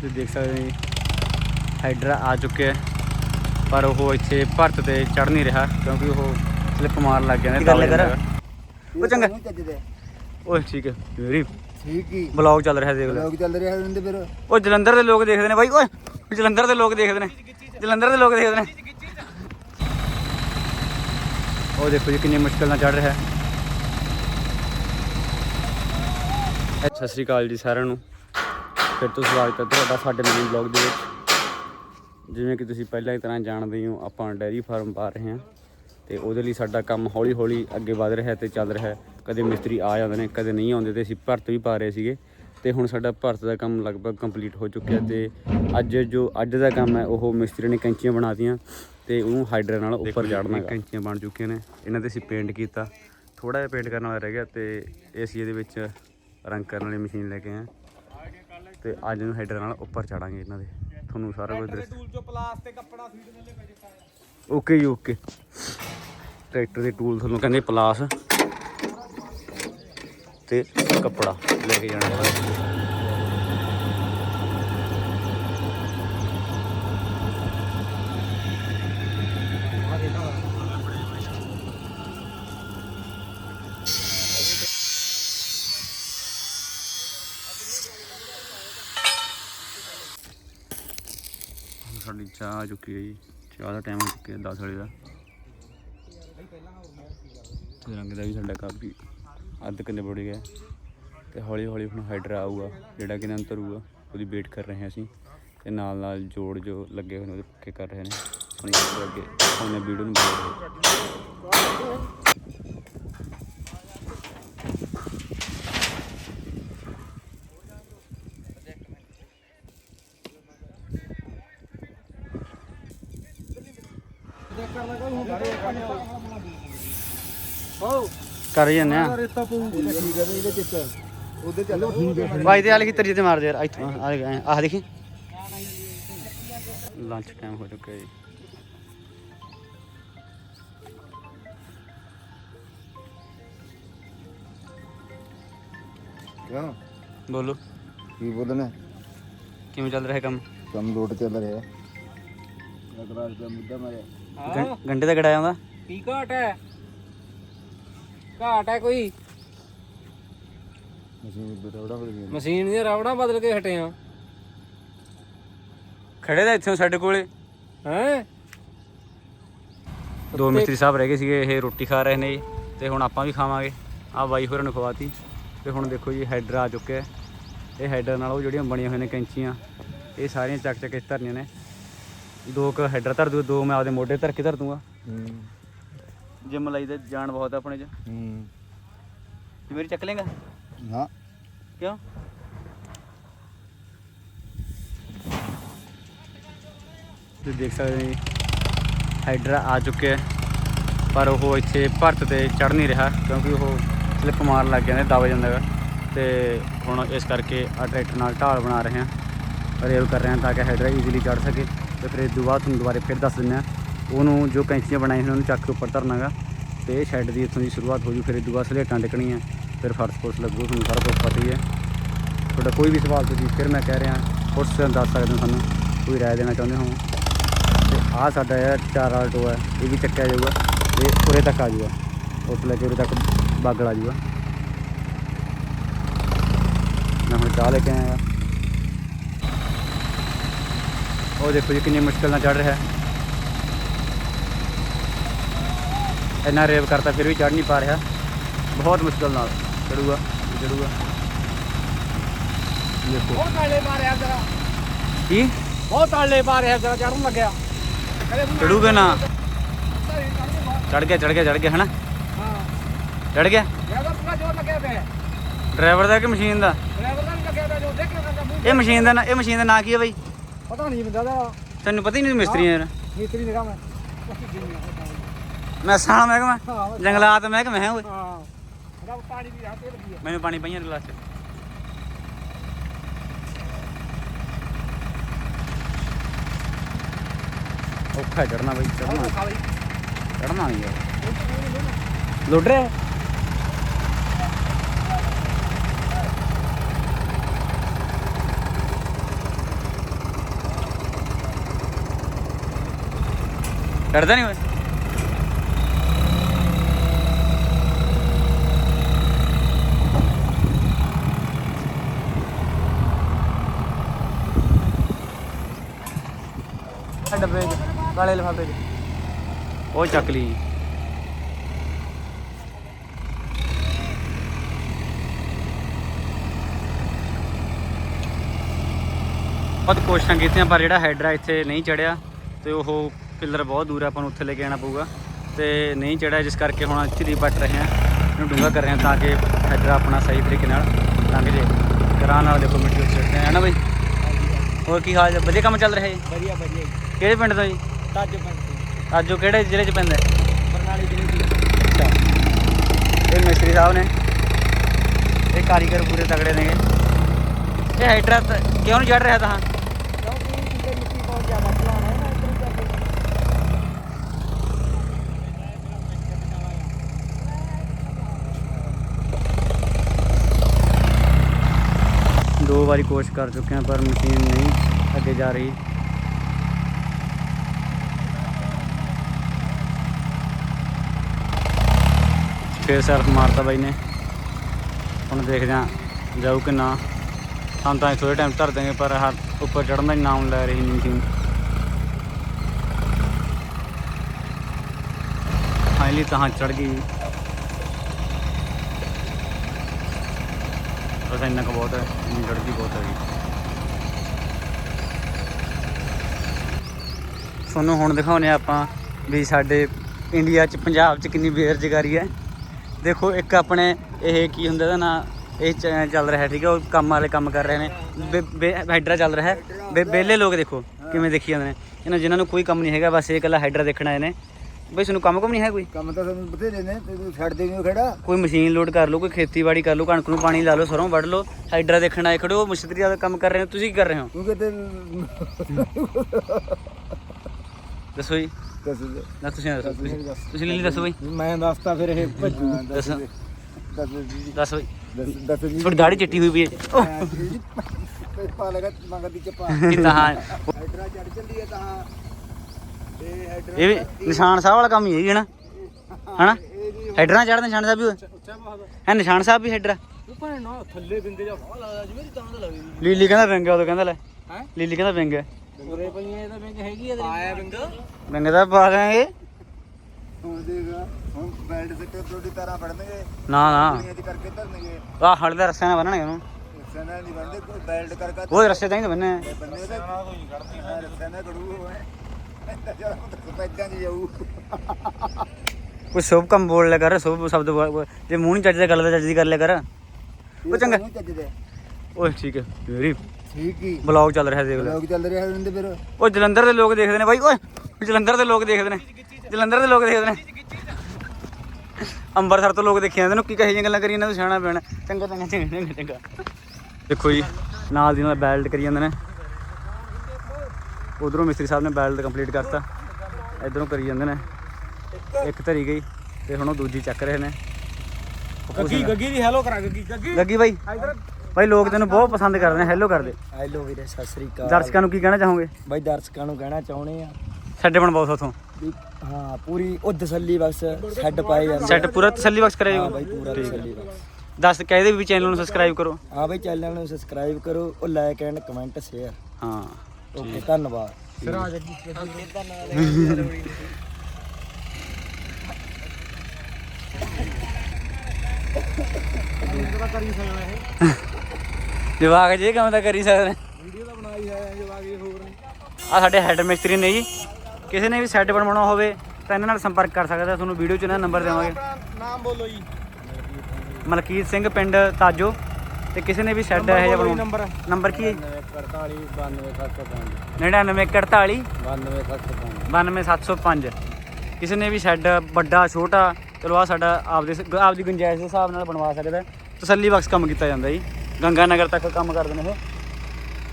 ਤੁਸੀਂ ਦੇਖ ਸਕਦੇ ਹੋ ਜੀ ਹਾਈਡਰਾ ਆ ਚੁੱਕਿਆ ਹੈ ਪਰ ਉਹ ਇੱਥੇ ਭਰਤ ਤੇ ਚੜ ਨਹੀਂ ਰਿਹਾ ਕਿਉਂਕਿ ਉਹ ਸਲਿੱਪ ਮਾਰਨ ਲੱਗ ਗਿਆ ਨੇ ਗੱਲ ਕਰ। ਉਹ ਚੰਗਾ। ਓਏ ਠੀਕ ਹੈ ਮੇਰੀ ਠੀਕ ਹੀ। ਬਲੌਗ ਚੱਲ ਰਿਹਾ ਦੇਖ ਲੈ ਲੋਕ ਚੱਲ ਰਹੇ ਹੁੰਦੇ ਫਿਰ। ਉਹ ਜਲੰਧਰ ਦੇ ਲੋਕ ਦੇਖਦੇ ਨੇ ਬਾਈ ਓਏ ਜਲੰਧਰ ਦੇ ਲੋਕ ਦੇਖਦੇ ਨੇ ਜਲੰਧਰ ਦੇ ਲੋਕ ਦੇਖਦੇ ਨੇ। ਉਹ ਦੇਖੋ ਜੀ ਕਿੰਨੀ ਮੁਸ਼ਕਲ ਨਾਲ ਚੜ ਰਿਹਾ ਹੈ। ਸਤਿ ਸ਼੍ਰੀ ਅਕਾਲ ਜੀ ਸਾਰਿਆਂ ਨੂੰ। ਫਿਰ ਤੋਂ ਸਵਾਗਤ ਹੈ ਤੁਹਾਡਾ ਸਾਡੇ ਨਵੇਂ ਬਲੌਗ ਦੇ ਵਿੱਚ। ਜਿਵੇਂ ਕਿ ਤੁਸੀਂ ਪਹਿਲਾਂ ਹੀ ਤਰ੍ਹਾਂ ਜਾਣਦੇ ਹੋ ਆਪਾਂ ਡੈਰੀ ਫਾਰਮ ਪਾ ਰਹੇ ਹਾਂ ਤੇ ਉਹਦੇ ਲਈ ਸਾਡਾ ਕੰਮ ਹੌਲੀ ਹੌਲੀ ਅੱਗੇ ਵਧ ਰਿਹਾ ਤੇ ਚੱਲ ਰਿਹਾ। ਕਦੇ ਮਿਸਤਰੀ ਆ ਜਾਂਦੇ ਨੇ ਕਦੇ ਨਹੀਂ ਆਉਂਦੇ ਤੇ ਅਸੀਂ ਭਰਤ ਵੀ ਪਾ ਰਹੇ ਸੀਗੇ ਤੇ ਹੁਣ ਸਾਡਾ ਭਰਤ ਦਾ ਕੰਮ ਲਗਭਗ ਕੰਪਲੀਟ ਹੋ ਚੁੱਕਿਆ ਤੇ ਅੱਜ ਜੋ ਅੱਜ ਦਾ ਕੰਮ ਹੈ ਉਹ ਮਿਸਤਰੀ ਨੇ ਕੈਂਚੀਆਂ ਬਣਾਤੀਆਂ ਤੇ ਉਹਨੂੰ ਹਾਈਡਰ ਨਾਲ ਉੱਪਰ ਚੜਨਾ ਕੈਂਚੀਆਂ ਬਣ ਚੁੱਕੀਆਂ ਨੇ। ਇਹਨਾਂ ਤੇ ਅਸੀਂ ਪੇਂਟ ਕੀਤਾ। ਥੋੜਾ ਜਿਹਾ ਪੇਂਟ ਕਰਨ ਵਾਲਾ ਰਹਿ ਗਿਆ ਤੇ ਅਸੀਂ ਇਹਦੇ ਵਿੱਚ ਰੰਗ ਕਰਨ ਵਾਲੀ ਮਸ਼ੀਨ ਲੈ ਕੇ ਆਏ ਹਾਂ। ਤੇ ਅੱਜ ਨੂੰ ਹੈਡਰ ਨਾਲ ਉੱਪਰ ਚੜਾਂਗੇ ਇਹਨਾਂ ਦੇ। ਤੁਹਾਨੂੰ ਸਾਰਾ ਕੁਝ ਟੂਲ ਚੋਂ ਕੱਪੜਾ ਥੱਲੇ ਓਕੇ ਜੀ ਓਕੇ ਟਰੈਕਟਰ ਦੇ ਟੂਲ ਤੁਹਾਨੂੰ ਕਹਿੰਦੇ ਪਲਾਸ ਤੇ ਕੱਪੜਾ ਲੈ ਕੇ ਜਾਣਾ। ਸਾਡੀ ਚਾਹ ਆ ਚੁੱਕੀ ਹੈ ਜੀ। ਚਾਹ ਦਾ ਟਾਈਮ ਹੋ ਚੁੱਕਿਆ 10 ਵਜੇ ਦਾ। ਤੇ ਰੰਗ ਦਾ ਵੀ ਸਾਡਾ ਕਾਫੀ ਅੱਧ ਕਿੰਨੇ ਬੜ ਗਿਆ। ਤੇ ਹੌਲੀ ਹੌਲੀ ਹੁਣ ਹਾਈਡਰਾ ਆਊਗਾ, ਜਿਹੜਾ ਕਿ ਅੰਤਰ ਹੋਊਗਾ ਉਹਦੀ ਵੇਟ ਕਰ ਰਹੇ ਹਾਂ ਅਸੀਂ। ਤੇ ਨਾਲ ਨਾਲ ਜੋੜ ਜੋ ਲੱਗੇ ਹੋਏ ਨੇ, ਉਹਦੇ ਪੱਕੇ ਕਰ ਰਹੇ ਨੇ। ਹੁਣ ਇਸ ਅੱਗੇ ਉਹਨੇ ਵੀਡੀਓ ਨੂੰ ਬੋਲ ਕਰ ਜਾਂਦੇ ਆ। ਰੇਤਾ ਪਊ ਠੀਕ ਹੈ ਵੀ ਇਹਦੇ ਚ ਉਹਦੇ ਚੱਲੋ। ਠੀਕ ਹੈ ਬਾਈ ਦੇ ਵਾਲੇ ਕੀ ਤਰੀਕੇ ਤੇ ਮਾਰਦੇ ਯਾਰ ਇੱਥੋਂ ਆ ਗਏ ਆਹ ਦੇਖੀ। ਲੰਚ ਟਾਈਮ ਹੋ ਚੁੱਕਿਆ ਜੀ। ਕਿਉਂ? ਬੋਲੋ। ਕੀ ਬੋਲਣਾ? ਕਿਵੇਂ ਚੱਲ ਰਿਹਾ ਕੰਮ? ਕੰਮ ਲੋਟ ਚੱਲ ਰਿਹਾ। ਅਗਲਾ ਰੁਪਿਆ ਮੁੱਦਾ ਮਾਰਿਆ। ਘੰਟੇ ਦਾ ਕਿਹੜਾ ਆਉਂਦਾ ਕੀ ਘਾਟ ਹੈ? ਘਾਟ ਹੈ ਕੋਈ। ਮਸ਼ੀਨ ਬਰੋੜਾ ਹੋ ਗਈ ਮਸ਼ੀਨ ਦੀਆਂ ਰਾਵੜਾਂ ਬਦਲ ਕੇ ਹਟੇ ਆ। ਖੜੇ ਦਾ ਇੱਥੋਂ ਸਾਡੇ ਕੋਲੇ। ਹੈ? ਦੋ ਮਿਸਤਰੀ ਸਾਹਿਬ ਰਹਿ ਗਏ ਸੀਗੇ ਇਹ ਰੋਟੀ ਖਾ ਰਹੇ ਨੇ ਜੀ ਤੇ ਹੁਣ ਆਪਾਂ ਵੀ ਖਾਵਾਂਗੇ। ਆ ਬਾਈ ਹੋਰਾਂ ਨੂੰ ਖਵਾਤੀ ਤੇ ਹੁਣ ਦੇਖੋ ਜੀ ਹੈਡਰ ਆ ਚੁੱਕਿਆ ਇਹ ਹੈਡਰ ਨਾਲ ਉਹ ਜਿਹੜੀਆਂ ਬਣੀਆਂ ਹੋਈਆਂ ਨੇ ਕੈਂਚੀਆਂ ਇਹ ਸਾਰੀਆਂ ਚੱਕ ਚੱਕ ਕੇ ਧਰਨੀਆਂ ਨੇ। ਦੋ ਕ ਹੈਡਰ ਧਰ ਦੂ ਦੋ ਮੈਂ ਆਪਦੇ ਮੋਢੇ ਧਰ ਕੇ ਧਰ ਦੂੰਗਾ। ਹੂੰ। ਜਿਮ ਲਈ ਤੇ ਜਾਨ ਬਹੁਤ ਆ ਆਪਣੇ ਚ। ਹੂੰ। ਤੇ ਮੇਰੀ ਚੱਕ ਲੇਗਾ? ਹਾਂ। ਕਿਉਂ? ਤੁਸੀਂ ਦੇਖ ਸਕਦੇ ਹੋ ਹਾਈਡਰਾ ਆ ਚੁੱਕਿਆ ਹੈ ਪਰ ਉਹ ਇੱਥੇ ਭਰਤ ਤੇ ਚੜ ਨਹੀਂ ਰਿਹਾ ਕਿਉਂਕਿ ਉਹ ਸਲਿੱਪ ਮਾਰਨ ਲੱਗ ਗਿਆ ਨੇ ਦਬ ਜਾਂਦਾ ਹੈਗਾ। ਤੇ ਹੁਣ ਇਸ ਕਰਕੇ ਆ ਟਰੈਕਟਰ ਨਾਲ ਢਾਲ ਬਣਾ ਰਹੇ ਹਾਂ ਰੇਲ ਕਰ ਰਹੇ ਹਾਂ ਤਾਂ ਕਿ ਹਾਈਡਰਾ ਈਜ਼ੀਲੀ ਚੜ ਸਕੇ। ਤੇ ਫਿਰ ਤੋਂ ਬਾਅਦ ਤੁਹਾਨੂੰ ਦੁਬਾਰੇ ਫਿਰ ਦੱਸ ਦਿੰਦੇ ਹਾਂ। ਉਹਨੂੰ ਜੋ ਕੈਂਚੀਆਂ ਬਣਾਈਆਂ ਨੇ ਉਹਨੂੰ ਚੱਕ ਕੇ ਉੱਪਰ ਧਰਨਾਗਾ ਤੇ ਇਹ ਸ਼ੈੱਡ ਦੀ ਇੱਥੋਂ ਦੀ ਸ਼ੁਰੂਆਤ ਹੋ ਜੂ, ਫਿਰ ਇਸ ਬਾਅਦ ਸਲੇਟਾਂ ਟਿਕਣੀਆਂ, ਫਿਰ ਫਰਸ਼ ਫੁਰਸ਼ ਲੱਗੂ, ਤੁਹਾਨੂੰ ਸਾਰਾ ਕੁਝ ਪਤਾ ਹੀ ਹੈ। ਤੁਹਾਡਾ ਕੋਈ ਵੀ ਸਵਾਲ ਤੁਸੀਂ ਫਿਰ ਮੈਂ ਕਹਿ ਰਿਹਾ ਪੁੱਛ ਦੱਸ ਸਕਦੇ ਹੋ ਸਾਨੂੰ, ਕੋਈ ਰਾਏ ਦੇਣਾ ਚਾਹੁੰਦੇ ਹੋ? ਤੇ ਆਹ ਸਾਡਾ ਇਹ ਚਾਰ ਵਾਲਾ ਟੋਆ ਹੈ, ਇਹ ਵੀ ਚੱਕਿਆ ਜਾਊਗਾ ਤੇ ਉਰੇ ਤੱਕ ਆ ਜਾਊਗਾ ਉੱਥੇ ਲੈ ਕੇ ਉਰੇ ਤੱਕ ਬਾਗਲ ਆ ਜਾਊਗਾ ਮੈਂ ਹੁਣ ਚਾਹ ਲੈ ਕੇ ਆਇਆ। ਉਹ ਦੇਖੋ ਜੀ, ਕਿੰਨੀ ਮੁਸ਼ਕਲ ਨਾਲ ਚੜ ਰਿਹਾ ਹੈ। ਇੰਨਾ ਰੇਵ ਕਰਤਾ ਫਿਰ ਵੀ ਚੜ ਨਹੀਂ ਪਾ ਰਿਹਾ। ਬਹੁਤ ਮੁਸ਼ਕਲ ਨਾਲ ਚੜੂਗਾ ਚੜੂਗਾ। ਦੇਖੋ। ਬਹੁਤ ਤਾਲੇ ਮਾਰਿਆ ਜਰਾ। ਕੀ? ਬਹੁਤ ਤਾਲੇ ਮਾਰਿਆ ਜਰਾ ਚੜਨ ਲੱਗਿਆ। ਚੜੂਗਾ ਨਾ। ਚੜ ਗਿਆ ਚੜ ਗਿਆ ਚੜ ਗਿਆ ਹਨਾ? ਹਾਂ। ਚੜ ਗਿਆ? ਇਹਦਾ ਪੂਰਾ ਜੋਰ ਲੱਗਿਆ ਪਿਆ ਡਰਾਈਵਰ ਦਾ ਕਿ ਮਸ਼ੀਨ ਦਾ? ਡਰਾਈਵਰ ਦਾ ਲੱਗਿਆ ਪਿਆ ਜੋ ਦੇਖ ਕੇ ਮੂੰਹ ਇਹ ਮਸ਼ੀਨ ਦਾ ਨਾ ਇਹ ਮਸ਼ੀਨ ਦਾ ਨਾਂ ਕੀ ਹੈ ਬਾਈ? ਪਤਾ ਨਹੀਂ ਬੰਦਾ ਦਾ ਤੈਨੂੰ ਪਤਾ ਹੀ ਨਹੀਂ ਮਿਸਤਰੀ ਯਾਰ। ਮਿਸਤਰੀ ਨਿਗਾਹ ਮੈਂ। ਮੈਂ ਮਹਿਸਾਣਾ ਮਹਿਕਮਾ ਜੰਗਲਾਤ ਮਹਿਕਮਾ ਹੈ ਓਏ। ਹਾਂ। ਪਾਣੀ ਦੀ ਰਾਤੇ ਲੱਗੀ ਹੈ ਮੈਨੂੰ ਪਾਣੀ ਪਈਆਂ ਗਲਾਸ ਚ। ਔਖਾ ਚੜਨਾ ਬਈ ਚੜਨਾ ਚੜਨਾ ਨਹੀਂ ਯਾਰ ਲੁੱਟ ਰਿਹਾ ਚੜਦਾ ਨਹੀਂ ਓਏ। ਡੱਬੇ ਚ ਕਾਲੇ ਲਿਫਾਫੇ ਚ। ਉਹ ਚੱਕ ਲਈ। ਬਹੁਤ ਕੋਸ਼ਿਸ਼ਾਂ ਕੀਤੀਆਂ ਪਰ ਜਿਹੜਾ ਹੈਡਰਾ ਇੱਥੇ ਨਹੀਂ ਚੜਿਆ ਤੇ ਉਹ ਪਿੱਲਰ ਬਹੁਤ ਦੂਰ ਹੈ ਆਪਾਂ ਨੂੰ ਉੱਥੇ ਲੈ ਕੇ ਆਉਣਾ ਪਊਗਾ। ਤੇ ਨਹੀਂ ਚੜਿਆ ਜਿਸ ਕਰਕੇ ਹੁਣ ਝਿਰੀ ਪੱਟ ਰਹੇ ਹਾਂ ਇਹਨੂੰ ਡੂੰਘਾ ਕਰ ਰਹੇ ਹਾਂ ਤਾਂ ਕਿ ਹੈਡਰਾ ਆਪਣਾ ਸਹੀ ਤਰੀਕੇ ਨਾਲ ਲੰਘ ਜੇ। ਕਰਾਂ ਨਾਲ ਦੇਖੋ ਮਿੱਟੀ ਉੱਤੇ ਸਿੱਟਦੇ ਹੈ ਨਾ ਬਈ? ਹੋਰ ਕੀ ਹਾਲ ਹੈ ਵਧੀਆ ਕੰਮ ਚੱਲ ਰਿਹਾ ਜੀ? ਵਧੀਆ ਵਧੀਆ ਕਿਹੜੇ ਪਿੰਡ ਤੋਂ ਜੀ? ਤਾਜ ਬੰਦੇ ਆਜੋ ਕਿਹੜੇ ਜ਼ਿਲ੍ਹੇ 'ਚ ਪੈਂਦਾ? ਹੈ? ਬਰਨਾਲੇ ਜ਼ਿਲ੍ਹੇ ਦੀ। ਅੱਛਾ। ਇਹ ਮਿਸਤਰੀ ਸਾਹਿਬ ਨੇ। ਇਹ ਕਾਰੀਗਰ ਪੂਰੇ ਤਗੜੇ ਨੇਗੇ। ਇਹ ਹਾਈਡਰਾ ਤਾਂ ਕਿਉਂ ਨਹੀਂ ਚੜ ਰਿਹਾ ਤਾਂ? ਕਿਉਂਕਿ ਕਿਤੇ ਮਿੱਟੀ ਬਹੁਤ ਜ਼ਿਆਦਾ ਚਲਾਣਾ ਹੈ ਨਾ ਇੱਧਰ ਜਾ ਕੇ। ਦੋ ਵਾਰੀ ਕੋਸ਼ਿਸ਼ ਕਰ ਚੁੱਕੇ ਹਾਂ ਪਰ ਮਸ਼ੀਨ ਨਹੀਂ ਅੱਗੇ ਜਾ ਰਹੀ। ਫੇਰ ਸਰਫ ਮਾਰਤਾ ਬਾਈ ਨੇ। ਹੁਣ ਦੇਖਦੇ ਹਾਂ ਜਾਊ ਕਿ ਨਾ। ਸਾਨੂੰ ਤਾਂ ਥੋੜੇ ਟਾਈਮ ਧਰ ਦੇਂਗੇ ਪਰ ਹਰ ਉੱਪਰ ਚੜਨ ਦਾ ਹੀ ਨਾਮ ਲੈ ਰਹੀ ਨਹੀਂ ਸੀ ਫਾਈਨਲੀ ਤਾਂ ਚੜ ਗਈ। ਬਸ ਇੰਨਾ ਕੁ ਬਹੁਤ ਹੈ ਇੰਨੀ ਚੜ੍ਹਦੀ ਬਹੁਤ ਹੈ ਤੁਹਾਨੂੰ ਹੁਣ ਦਿਖਾਉਨੇ ਆ ਆਪਾਂ ਵੀ ਸਾਡੇ ਇੰਡੀਆ ਚ, ਪੰਜਾਬ ਚ ਕਿੰਨੀ ਬੇਰੁਜ਼ਗਾਰੀ ਹੈ। ਦੇਖੋ ਇੱਕ ਆਪਣੇ ਇਹ ਕੀ ਹੁੰਦਾ ਇਹਦਾ ਨਾ ਇਹ ਚ- ਚੱਲ ਰਿਹਾ ਠੀਕ ਹੈ ਉਹ ਕੰਮ ਵਾਲੇ ਕੰਮ ਕਰ ਰਹੇ ਨੇ। ਬੇ- ਹਾਈਡਰਾ ਚੱਲ ਰਿਹਾ ਹੈ। ਬੇ- ਵਿਹਲੇ ਲੋਕ ਦੇਖੋ ਕਿਵੇਂ ਦੇਖੀ ਜਾਂਦੇ ਨੇ। ਇਹਨਾਂ ਜਿਨ੍ਹਾਂ ਨੂੰ ਕੋਈ ਕੰਮ ਨਹੀਂ ਹੈਗਾ ਬਸ ਇਹ ਇਕੱਲਾ ਹਾਈਡਰਾ ਦੇਖਣ ਆਏ ਨੇ। ਬਈ ਤੁਹਾਨੂੰ ਕੰਮ ਕੰਮ ਨਹੀਂ ਹੈ ਕੋਈ? ਕੰਮ ਤਾਂ ਸਾਨੂੰ ਬਥੇਰੇ ਨੇ ਤੇ ਤੂੰ ਛੱਡ ਦੇਂਗੇ ਖੜਾ? ਕੋਈ ਮਸ਼ੀਨ ਲੋਡ ਕਰ ਲਓ ਕੋਈ ਖੇਤੀਬਾੜੀ ਕਰ ਲਓ ਕਣਕ ਨੂੰ ਪਾਣੀ ਲਾ ਲਓ ਸਰੋਂ ਵੱਢ ਲਓ ਹਾਈਡਰਾ ਦੇਖਣ ਆਏ ਖੜੇ ਮਿਸਤਰੀ ਦਾ ਕੰਮ ਕਰ ਰਹੇ ਹੋ ਤੁਸੀਂ ਕੀ ਕਰ ਰਹੇ ਹੋ? ਤੂੰ ਕਿਤੇ ਦੱਸੋ ਜੀ। ਦੱਸ ਨਾ ਤੁਸੀਂ ਦੱਸੋ ਤੁਸੀਂ- ਤੁਸੀਂ ਲੀਲੀ ਦੱਸੋ ਬਈ। ਮੈਂ ਦੱਸਤਾ ਫਿਰ ਇਹ ਭੱਜੂ। ਦੱਸ ਦੱਸ ਦੱਸ ਬਈ। ਦੱਸ ਦੱਸ ਜੀ। ਤੁਹਾਡੀ ਦਾੜੀ ਚਿੱਟੀ ਹੋਈ ਪਈ ਹੈ। ਓਹ, ਪਾ ਲਗਾ ਮੰਗਦੀ ਚ ਪਾ ਇਹ ਤਾਂ ਹਾਂ। ਹਾਈਡਰਾ ਚੜ ਚੱਲੀ ਹੈ ਤਾਂ। ਤੇ ਹਾਈਡਰਾ ਇਹ ਵੀ ਨਿਸ਼ਾਨ ਸਾਹਿਬ ਵਾਲਾ ਕੰਮ ਹੀ ਹੈ ਜੀ ਹਨਾ ਹਨਾ ਹੈਡਰਾਂ ਚੜ੍ਹਦੇ ਨਿਸ਼ਾਨ ਸਾਹਿਬ ਵੀ ਹੋਏ। ਉੱਚਾ ਬਹੁਤ। ਹੈ ਨਿਸ਼ਾਨ ਸਾਹਿਬ ਵੀ ਹੈਡਰਾ ਉਹ ਭਾਵੇਂ ਨਾ ਥੱਲੇ ਬਿੰਦੇ ਜਾ ਬਹੁਤ ਲੱਗਦਾ ਜਿਵੇਂ ਦੀ ਤਾਂ ਤਾਂ ਲੱਗਦੀ ਲੀਲੀ ਕਹਿੰਦਾ ਵਿੰਗ ਹੈ ਉਦੋਂ ਕਹਿੰਦਾ ਲੈ। ਹੈ? ਲੀਲੀ ਕਹਿੰਦਾ ਵਿੰਗ ਹੈ ਉਰੇ ਪਈਆਂ ਇਹਦਾ ਬਿੰਗ ਹੈਗੀ ਆ ਆਇਆ ਬਿੰਗ ਵਿੰਗ ਦਾ ਪਾ ਦਾਂਗੇ ਹੁਣ ਦੇਗਾ ਹੁਣ ਬੈਲਟ ਸਿੱਟੇ ਤੁਹਾਡੀ ਤਾਰਾਂ ਫੜਨਗੇ। ਨਾ ਨਾ। ਕੁੜੀਆਂ ਚ ਕਰਕੇ ਧਰਨਗੇ। ਆਹ ਹਲ ਦਾ ਰਸਿਆਂ ਨਾਲ ਬੰਨਣਗੇ ਉਹਨੂੰ। ਸਨਾ ਨਹੀਂ ਬੰਦੇ ਕੋਈ ਬੈਲਟ ਕਰ ਕਰ ਉਹ ਰਸੇ ਤਾਂ ਹੀ। ਤਾਂ ਬੰਨੇ ਆ। ਬੰਦੇ ਦਾ ਹਾਂ। ਸਨਾ ਕੜੂ ਹੋਏ ਪੈਦਾਂ ਚ ਜਾਊ। ਕੋਈ ਸ਼ੁਭ ਕੰਮ ਬੋਲ ਲਿਆ ਕਰ ਸ਼ੁਭ ਸ਼ਬਦ ਬੋਲ- ਬੋਲ। ਜੇ ਮੂੰਹ ਨਹੀਂ ਚੱਜਦਾ ਗੱਲ ਤਾਂ ਚੱਜਦੀ ਕਰ ਲਿਆ ਕਰ। ਉਹ ਚੰਗਾ। ਨਹੀਂ ਚੱਜਦੇ। ਓਏ ਠੀਕ ਹੈ ਮੇਰੀ ਠੀਕ ਹੀ। ਬਲੌਗ ਚੱਲ ਰਿਹਾ ਦੇਖ ਲੈ। ਲੋਕ ਚੱਲ ਰਹੇ ਹੁੰਦੇ ਫਿਰ। ਉਹ ਜਲੰਧਰ ਦੇ ਲੋਕ ਦੇਖਦੇ ਨੇ ਬਾਈ ਓਏ ਜਲੰਧਰ ਦੇ ਲੋਕ ਦੇਖਦੇ ਨੇ। ਜਲੰਧਰ ਦੇ ਲੋਕ ਦੇਖਦੇ ਨੇ। ਅੰਮ੍ਰਿਤਸਰ ਤੋਂ ਲੋਕ ਦੇਖੀ ਜਾਂਦੇ ਨੇ ਕੀ ਕਹੇ ਜਿਹੀਆਂ ਗੱਲਾਂ ਕਰੀ ਇਹਨਾਂ ਨੂੰ ਸਿਆਣਾ ਪੈਣਾ ਚੰਗਾ ਚੰਗਾ ਚੰਗਾ ਚੰਗਾ ਦੇਖੋ ਜੀ ਨਾਲ ਦੀ ਨਾਲ ਬੈਲਟ ਕਰੀ ਜਾਂਦੇ ਨੇ। ਉਧਰੋਂ ਮਿਸਤਰੀ ਸਾਹਿਬ ਨੇ ਬੈਲਟ ਕੰਪਲੀਟ ਕਰਤਾ। ਇਧਰੋਂ ਕਰੀ ਜਾਂਦੇ ਨੇ। ਇੱਕ ਧਰੀ ਗਈ ਤੇ ਹੁਣ ਉਹ ਦੂਜੀ ਚੱਕ ਰਹੇ ਨੇ। ਗੱਗੀ ਗੱਗੀ ਦੀ ਹੈਲੋ ਕਰਾ ਗੱਗੀ ਗੱਗੀ। ਲੱਗੀ ਬਾਈ। ਬਾਈ ਲੋਕ ਤੈਨੂੰ ਬਹੁਤ ਪਸੰਦ ਕਰਦੇ ਨੇ। ਹੈਲੋ ਕਰਦੇ ਹੈਲੋ ਵੀਰੇ ਸਤਿ ਸ੍ਰੀ ਅਕਾਲ। ਦਰਸ਼ਕਾਂ ਨੂੰ ਕੀ ਕਹਿਣਾ ਚਾਹੋਗੇ? ਬਾਈ ਦਰਸ਼ਕਾਂ ਨੂੰ ਕਹਿਣਾ ਚਾਹੁੰਦੇ ਆ। ਸਾਡੇ ਬਣ ਬਹੁਤ ਉਥੋਂ। ਹਾਂ ਪੂਰੀ ਉਹ ਤਸੱਲੀ ਬਸ ਛੱਡ ਪਾਏ ਜਾਂਦੇ ਸੈੱਟ ਪੂਰਾ ਤਸੱਲੀ ਬਖਸ਼ ਕਰਿਆ ਹਾਂ ਜੀ ਬਾਈ ਪੂਰਾ ਤਸੱਲੀ ਬਸ ਦੱਸ ਕਹਿ ਵੀ ਚੈਨਲ ਨੂੰ ਸਬਸਕ੍ਰਾਈਬ ਕਰੋ। ਹਾਂ ਬਾਈ ਚੈਨਲ ਨੂੰ ਸਬਸਕ੍ਰਾਈਬ ਕਰੋ ਉਹ ਲਾਈਕ ਐਂਡ ਕਮੈਂਟ ਸ਼ੇਅਰ ਹਾਂ ਓਕੇ ਧੰਨਵਾਦ। ਸਿਰਾਜ ਅੱਗੀ ਕਰੀ ਸਕਦਾ ਇਹ ਜਵਾਕ ਜੇ ਕੰਮ ਤਾਂ ਕਰੀ ਸਕਦੇ ਵੀਡੀਓ ਤਾਂ ਬਣਾਈ ਹੈ ਜਵਾਗ ਇਹ ਹੋਰ। ਨਹੀਂ ਆ ਸਾਡੇ ਹੈਡ ਮਿਸਤਰੀ ਨੇ ਜੀ। ਕਿਸੇ ਨੇ ਵੀ ਸੈੱਟ ਬਣਵਾਉਣਾ ਹੋਵੇ ਤਾਂ ਇਹਨਾਂ ਨਾਲ ਸੰਪਰਕ ਕਰ ਸਕਦਾ। ਤੁਹਾਨੂੰ ਵੀਡੀਓ 'ਚ ਇਹਨਾਂ ਦਾ ਨੰਬਰ ਦੇਵਾਂਗੇ। ਨਾਮ ਬੋਲੋ ਜੀ। ਮਲਕੀਤ ਸਿੰਘ ਪਿੰਡ ਤਾਜੋ। ਤੇ ਕਿਸੇ ਨੇ ਵੀ ਸੈੱਟ ਇਹ ਜਿਹਾ ਬਣਵਾਉਣਾ। ਨੰਬਰ। ਨੰਬਰ ਕੀ ਹੈ 48 92705 9941 92705 92705 ਕਿਸੇ ਨੇ ਵੀ ਸ਼ੈੱਡ ਵੱਡਾ ਛੋਟਾ ਚਲੋ ਆ ਸਾਡਾ ਆਪਦੇ ਆਪਦੀ ਗੁੰਜਾਇਸ਼ ਦੇ ਹਿਸਾਬ ਨਾਲ ਬਣਵਾ ਸਕਦਾ। ਤਸੱਲੀ ਬਖਸ਼ ਕੰਮ ਕੀਤਾ ਜਾਂਦਾ ਜੀ। ਗੰਗਾ ਨਗਰ ਤੱਕ ਕੰਮ ਕਰਦੇ ਨੇ ਇਹ।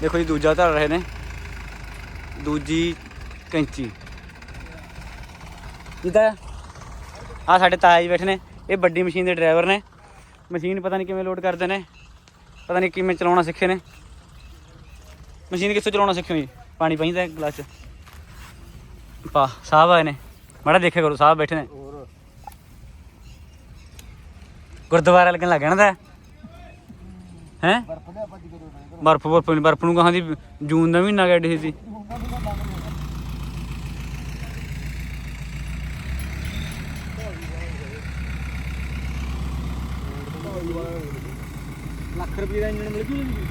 ਦੇਖੋ ਜੀ ਦੂਜਾ ਧਰ ਰਹੇ ਨੇ। ਦੂਜੀ ਕੈਂਚੀ। ਕਿਦਾ ਆ ਸਾਡੇ ਤਾਇਆ ਜੀ ਬੈਠੇ ਨੇ ਇਹ ਵੱਡੀ ਮਸ਼ੀਨ ਦੇ ਡਰਾਈਵਰ ਨੇ। ਮਸ਼ੀਨ ਪਤਾ ਨਹੀਂ ਕਿਵੇਂ ਲੋਡ ਕਰਦੇ ਨੇ ਪਤਾ ਨਹੀਂ ਕਿਵੇਂ ਚਲਾਉਣਾ ਸਿੱਖੇ ਨੇ। ਮਸ਼ੀਨ ਕਿੱਥੋਂ ਚਲਾਉਣਾ ਸਿੱਖਿਓ ਜੀ ਪਾਣੀ ਪੈਂਦਾ ਗਲਾਸ ਚ। ਪਾ ਸਾਹਿਬ ਆਏ ਨੇ। ਮਾੜਾ ਦੇਖਿਆ ਕਰੋ ਸਾਹਿਬ ਬੈਠੇ ਨੇ। ਗੁਰਦੁਆਰਾ ਲੱਗਣ ਲੱਗ ਜਾਣਾ ਹੈ? ਬਰਫ ਦੇ ਆਪਾਂ ਜਿੱਦੋਂ ਦੇ ਬਰਫ ਬਰਫ ਨਹੀਂ ਬਰਫ ਨੂੰ ਕਹਾਂ ਦੀ ਜੂਨ ਦਾ ਮਹੀਨਾ ਗੱਡੀ ਸੀ। ਲੱਖ ਰੁਪਏ ਦਾ ਇੰਜਣ ਮਿਲ ਜੂ ਜੀ।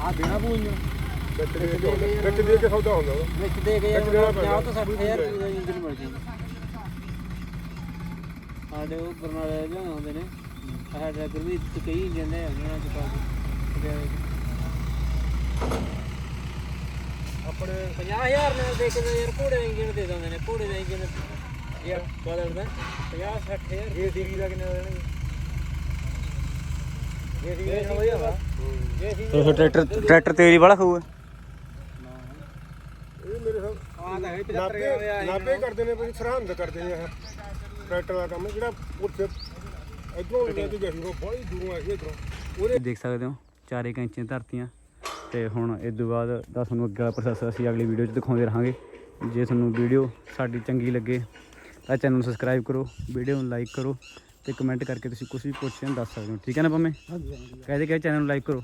ਆ ਦੇਣਾ ਪਊ ਇੰਜਣ। ਵਿੱਚ ਦੇ ਕੇ ਸੌਦਾ ਹੁੰਦਾ ਵਿੱਚ ਦੇ ਕੇ ਵਿੱਚ ਦੇਣਾ ਪੈਂਦਾ। 50 ਤੋਂ 60000 ਰੁਪਏ ਦਾ ਇੰਜਣ ਮਿਲ ਜਾਂਦਾ ਸਾਡੇ ਉਹ ਬਰਨਾਲੇ ਜਾਂ ਆਉਂਦੇ ਨੇ। ਆਹ ਡਰਾਈਵਰ ਵੀ ਇੱਥੇ ਕਈ ਨੇ ਹੈਗੇ ਆ ਅੱਜ ਕੱਲ੍ਹ ਆਪਣੇ 50000 ਨਾਲ ਦੇ ਕੇ ਤਾਂ ਯਾਰ ਘੋੜੇ ਦਾ ਇੰਜਣ ਦੇ ਦਿੰਦੇ ਨੇ ਘੋੜੇ ਦਾ ਇੰਜਣ ਯਾਰ ਬਦਲਦਾ 50 60000 ਇਹ ਸੀਰੀ ਦਾ ਕਿੰਨੇ ਦੇਣਗੇ? ਜੇ ਸੀ ਇਹ ਵਧੀਆ ਵਾ। ਜੇ ਸੀ ਤੇ ਫਿਰ ਟਰੈਕਟਰ ਟਰੈਕਟਰ ਤੇਰੀ ਵਾਲਾ ਖਾਊਗਾ ਇਹ ਮੇਰੇ ਸਾਹ ਆ ਤਾਂ ਹੈ 75 ਨਾਪੇ ਹੋਇਆ ਨਾਪੇ ਕਰਦੇ ਨੇ ਬਈ ਸਰਹੰਦ ਕਰਦੇ ਨੇ ਇਹ ਟਰੈਕਟਰ ਦਾ ਕੰਮ ਜਿਹੜਾ ਉੱਥੇ ਇਧਰੋਂ ਲੈ ਕੇ ਗਏ ਸੀ ਉਹ ਬੜੀ ਦੂਰੋਂ ਆਏ ਸੀ ਇਧਰੋਂ। ਉਹਦੇ ਦੇਖ ਸਕਦੇ ਹੋ ਚਾਰੇ ਕੈਂਚੀਆਂ ਧਰਤੀਆਂ। ਤੇ ਹੁਣ ਇਸ ਤੋਂ ਬਾਅਦ ਦਾ ਤੁਹਾਨੂੰ ਅੱਗੇ ਵਾਲਾ ਪ੍ਰੋਸੈਸ ਅਸੀਂ ਅਗਲੀ ਵੀਡੀਓ 'ਚ ਦਿਖਾਉਂਦੇ ਰਹਾਂਗੇ। ਜੇ ਤੁਹਾਨੂੰ ਵੀਡੀਓ ਸਾਡੀ ਚੰਗੀ ਲੱਗੇ ਤਾਂ ਚੈਨਲ ਨੂੰ ਸਬਸਕ੍ਰਾਈਬ ਕਰੋ ਵੀਡੀਓ ਨੂੰ ਲਾਈਕ ਕਰੋ ਤੇ ਕਮੈਂਟ ਕਰਕੇ ਤੁਸੀਂ ਕੁਝ ਵੀ ਕੁਐਸਚਨ ਦੱਸ ਸਕਦੇ ਹੋ ਠੀਕ ਹੈ ਨਾ ਪੰਮੇ? ਹਾਂਜੀ ਹਾਂਜੀ ਕਹਦੇ ਕਿ ਚੈਨਲ ਨੂੰ ਲਾਈਕ ਕਰੋ।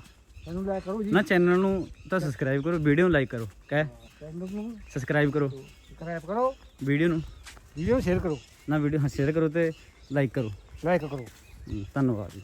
ਇਹਨੂੰ ਲੈ ਕਰੋ ਜੀ। ਨਾ ਚੈਨਲ ਨੂੰ ਤਾਂ ਸਬਸਕ੍ਰਾਈਬ ਕਰੋ ਵੀਡੀਓ ਨੂੰ ਲਾਈਕ ਕਰੋ ਕਹਿ। ਚੈਨਲ ਨੂੰ ਸਬਸਕ੍ਰਾਈਬ ਕਰੋ। ਸਬਸਕ੍ਰਾਈਬ ਕਰੋ। ਵੀਡੀਓ ਨੂੰ। ਵੀਡੀਓ ਸ਼ੇਅਰ ਕਰੋ। ਨਾ ਵੀਡੀਓ ਸ਼ੇਅਰ ਕਰੋ ਤੇ ਲਾਈਕ ਕਰੋ। ਲਾਈਕ ਕਰੋ। ਧੰਨਵਾਦ ਜੀ।